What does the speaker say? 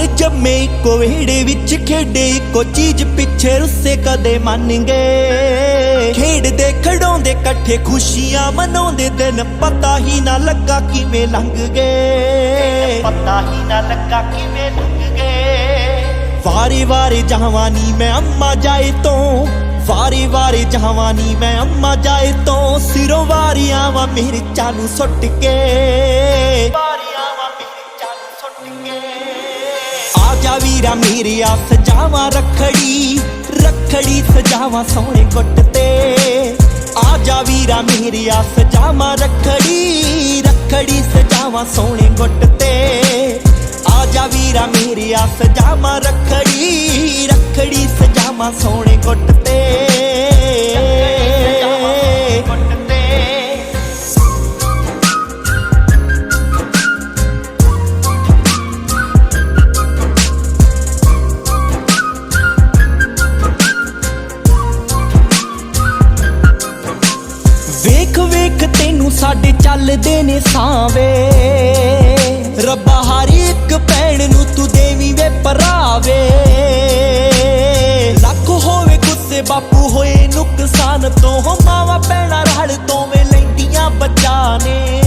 ਯਾਰ ਜੰਮੇ ਇੱਕੋ ਵਿਹੜੇ ਵਿੱਚ ਖੇਡੇ ਇੱਕੋ ਚੀਜ਼ ਪਿੱਛੇ ਰੁੱਸੇ ਕਦੇ ਮੰਨ ਗਏ। ਖੇਡਦੇ ਖੜਾਉਂਦੇ ਇਕੱਠੇ ਖੁਸ਼ੀਆਂ ਮਨਾਉਂਦੇ ਦਿਨ ਪਤਾ ਹੀ ਨਾ ਲੱਗਾ ਕਿਵੇਂ ਲੰਘ ਗਏ। ਪਤਾ ਹੀ ਨਾ ਲੱਗਾ ਕਿਵੇਂ ਲੰਘ ਗਏ। ਵਾਰੀ ਵਾਰੀ ਜਵਾਨੀ ਮੈਂ ਅੰਮਾ ਜਾਏ ਤੋਂ ਵਾਰੀ ਵਾਰੀ ਜਵਾਨੀ ਮੈਂ ਅੰਮਾ ਜਾਏ ਤੋਂ ਸਿਰੋਂ ਵਾਰੀਆਂ ਵਾ ਮੇਰੇ ਚਾਲੂ ਸੁੱਟ ਕੇ। ਆ ਵੀਰਾ ਮੇਰੇ ਆ ਸਜਾਵਾਂ ਰੱਖੜੀ ਰੱਖੜੀ ਸਜਾਵਾਂ ਸੋਹਣੇ ਗੁੱਟ ਤੇ। ਆ ਜਾ ਵੀਰਾ ਮੇਰੇ ਆ ਸਜਾਵਾਂ ਰੱਖੜੀ ਰੱਖੜੀ ਸਜਾਵਾਂ ਸੋਹਣੇ ਗੁੱਟ ਤੇ। ਆ ਜਾ ਵੀਰਾ ਮੇਰੇ ਆ ਸਜਾਵਾਂ ਰੱਖੜੀ ਰੱਖੜੀ ਸਜਾਵਾਂ ਸੋਹਣੇ ਗੁੱਟ ਤੇ। ਨੂੰ ਸਾਡੇ ਚੱਲਦੇ ਨੇ ਸਾਵੇ। ਰੱਬਾ, ਹਰ ਇੱਕ ਪੈਣ ਨੂੰ ਤੂੰ ਦੇਵੀ ਵੇ ਪਰਾਵੇ ਲੱਖ ਹੋਵੇ ਗੁੱਸੇ ਬਾਪੂ ਹੋਏ, ਨੁਕਸਾਨ ਤੋਂ ਮਾਵਾ ਪੈਣਾ ਰੜ ਤੋਂ ਵੇ ਲੈਂਦੀਆਂ ਬੱਚਾ ਨੇ।